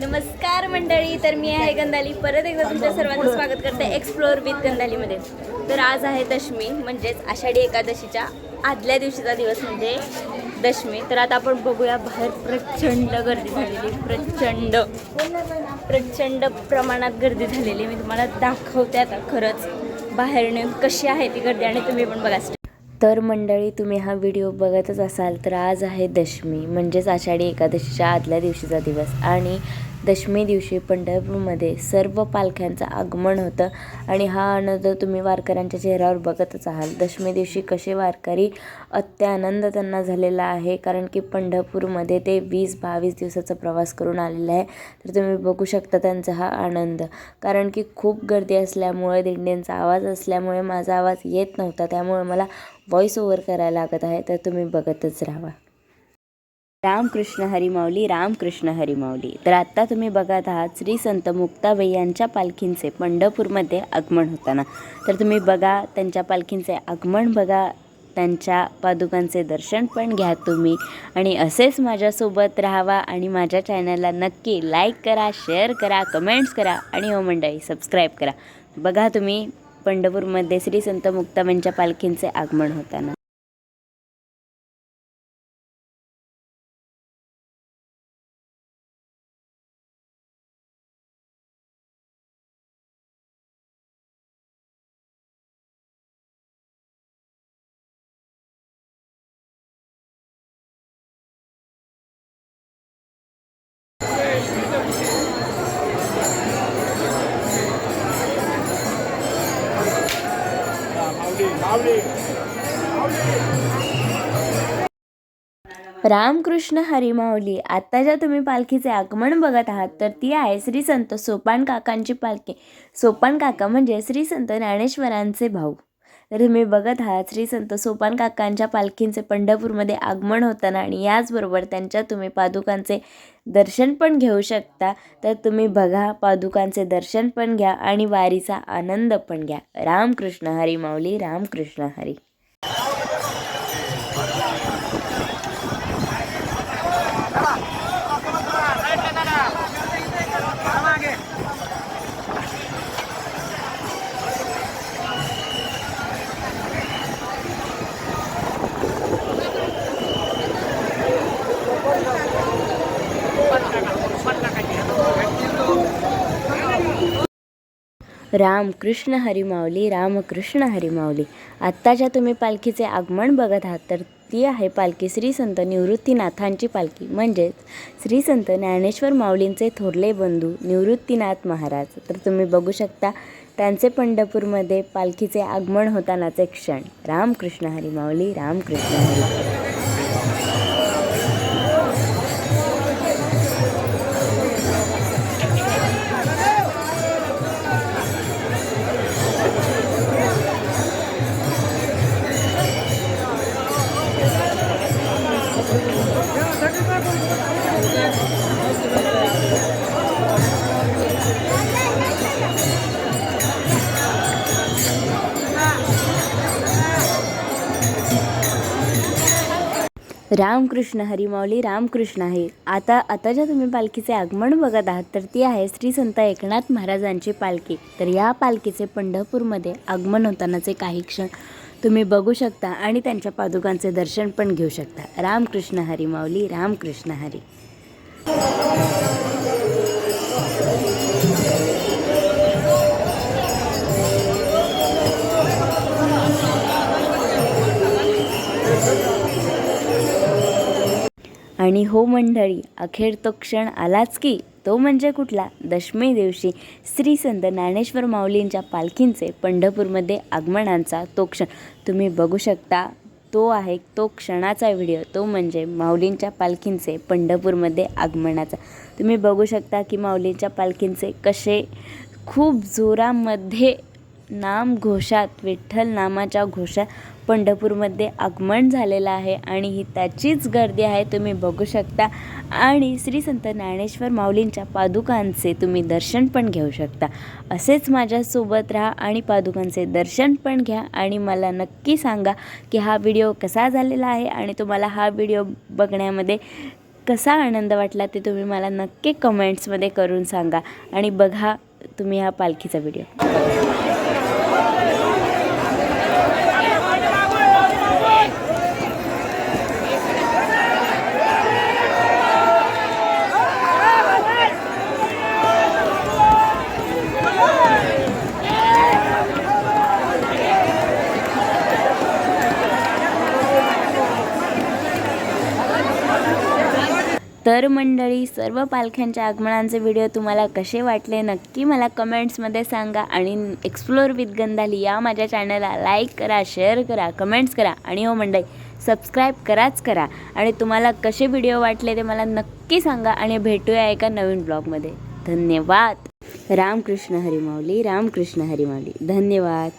नमस्कार मंडळी तर मी आहे गंधाली. परत एकदा तुमच्या सर्वांचं स्वागत करते एक्सप्लोअर विथ गंधालीमध्ये. तर आज आहे दशमी म्हणजेच आषाढी एकादशीच्या आदल्या दिवशीचा दिवस म्हणजे दशमी. तर आता आपण बघूया बाहेर प्रचंड गर्दी झालेली प्रचंड प्रचंड प्रमाणात गर्दी झालेली. मी तुम्हाला दाखवते आता खरंच बाहेर नेऊन कशी आहे ती गर्दी आणि तुम्ही पण बघा. तर मंडळी तुम्ही हा व्हिडिओ बघतच असाल तर आज आहे दशमी म्हणजेच आषाढी एकादशीच्या आदल्या दिवशीचा दिवस. आणि दशमी दिवशी पंढरपूरमध्ये सर्व पालख्यांचं आगमन होतं. आणि हा आनंद तुम्ही वारकऱ्यांच्या चेहऱ्यावर बघतच आहात. दशमी दिवशी कसे वारकरी अत्यानंद त्यांना झालेला आहे कारण की पंढरपूरमध्ये ते वीस बावीस दिवसाचा प्रवास करून आलेला आहे. तर तुम्ही बघू शकता त्यांचा हा आनंद. कारण की खूप गर्दी असल्यामुळे दिंड्यांचा आवाज असल्यामुळे माझा आवाज येत नव्हता. त्यामुळे मला व्हॉइस ओव्हर करायला लागत आहे. तर तुम्ही बघतच राहा रामकृष्ण हरिमाऊली रामकृष्ण हरिमाऊली. तर आत्ता तुम्ही बघत आहात श्री संत मुक्ताबाई यांच्या पालखींचे पंढरपूरमध्ये आगमन होताना. तर तुम्ही बघा त्यांच्या पालखींचे आगमन बघा त्यांच्या पादुकांचे दर्शन पण घ्या तुम्ही. आणि असेच माझ्यासोबत राहावा आणि माझ्या चॅनलला नक्की लाईक करा शेअर करा कमेंट्स करा आणि हो मंडळी सबस्क्राईब करा. बघा तुम्ही पंढरपूरमध्ये श्री संत मुक्ताबाईंच्या पालखींचे आगमन होताना. रामकृष्ण हरिमाऊली आता ज्या तुम्ही पालखीचे आगमन बघत आहात तर ती आहे श्री संत सोपान काकांची पालखी. सोपान काका म्हणजे श्री संत ज्ञानेश्वरांचे भाऊ. तर तुम्ही बघत आहात श्री संत सोपान काकांच्या पालखींचे पंढरपूरमध्ये आगमन होताना आणि याचबरोबर त्यांच्या तुम्ही पादुकांचे दर्शन पण घेऊ शकता. तर तुम्ही बघा पादुकांचे दर्शन पण घ्या आणि वारीचा आनंद पण घ्या. रामकृष्ण हरी माऊली रामकृष्ण हरी. रामकृष्ण हरिमाऊली रामकृष्ण हरिमाऊली. आत्ताच्या तुम्ही पालखीचे आगमन बघत आहात तर ती आहे पालखी श्री संत निवृत्तीनाथांची पालखी. म्हणजेच श्री संत ज्ञानेश्वर माऊलींचे थोरले बंधू निवृत्तीनाथ महाराज. तर तुम्ही बघू शकता त्यांचे पंढरपूरमध्ये पालखीचे आगमन होतानाचे क्षण. रामकृष्ण हरिमाऊली रामकृष्ण हरी रामकृष्ण हरिमावली रामकृष्ण आहे. आता आता ज्या तुम्ही पालखीचे आगमन बघत आहात तर ती आहे श्री संत एकनाथ महाराजांची पालखी. तर या पालखीचे पंढरपूरमध्ये आगमन होतानाचे काही क्षण तुम्ही बघू शकता आणि त्यांच्या पादुकांचे दर्शन पण घेऊ शकता. रामकृष्ण हरिमाऊली रामकृष्ण हरी. आणि हो मंडळी अखेर तो क्षण आलाच की तो म्हणजे कुठला? दशमी दिवशी श्री संत ज्ञानेश्वर माऊलींच्या पालखींचे पंढरपूरमध्ये आगमनांचा तो क्षण. तुम्ही बघू शकता तो आहे तो क्षणाचा व्हिडिओ तो म्हणजे माऊलींच्या पालखींचे पंढरपूरमध्ये आगमनाचा. तुम्ही बघू शकता की माऊलींच्या पालखींचे कसे खूप जोरामध्ये नाम घोषात विठ्ठल नामाच्या घोषात पंढरपूरमध्ये आगमन झालेलं आहे आणि ही त्याचीच गर्दी आहे तुम्ही बघू शकता. आणि श्री संत ज्ञानेश्वर माऊलींच्या पादुकांचे तुम्ही दर्शन पण घेऊ शकता. असेच माझ्यासोबत राहा आणि पादुकांचे दर्शन पण घ्या आणि मला नक्की सांगा की हा व्हिडिओ कसा झालेला आहे आणि तुम्हाला हा व्हिडिओ बघण्यामध्ये कसा आनंद वाटला ते तुम्ही मला नक्की कमेंट्समध्ये करून सांगा. आणि बघा तुम्ही हा पालखीचा व्हिडिओ. तर मंडळी सर्व पालख्यांच्या आगमनांचे व्हिडिओ तुम्हाला कसे वाटले नक्की मला कमेंट्समध्ये सांगा आणि एक्सप्लोर विथ गंधाली या माझ्या चॅनलला लाईक करा शेअर करा कमेंट्स करा आणि हो मंडळी सबस्क्राईब कराच करा. आणि तुम्हाला कसे व्हिडिओ वाटले ते मला नक्की सांगा आणि भेटूया एका नवीन ब्लॉगमध्ये धन्यवाद. रामकृष्ण हरिमावली रामकृष्ण हरिमावली धन्यवाद.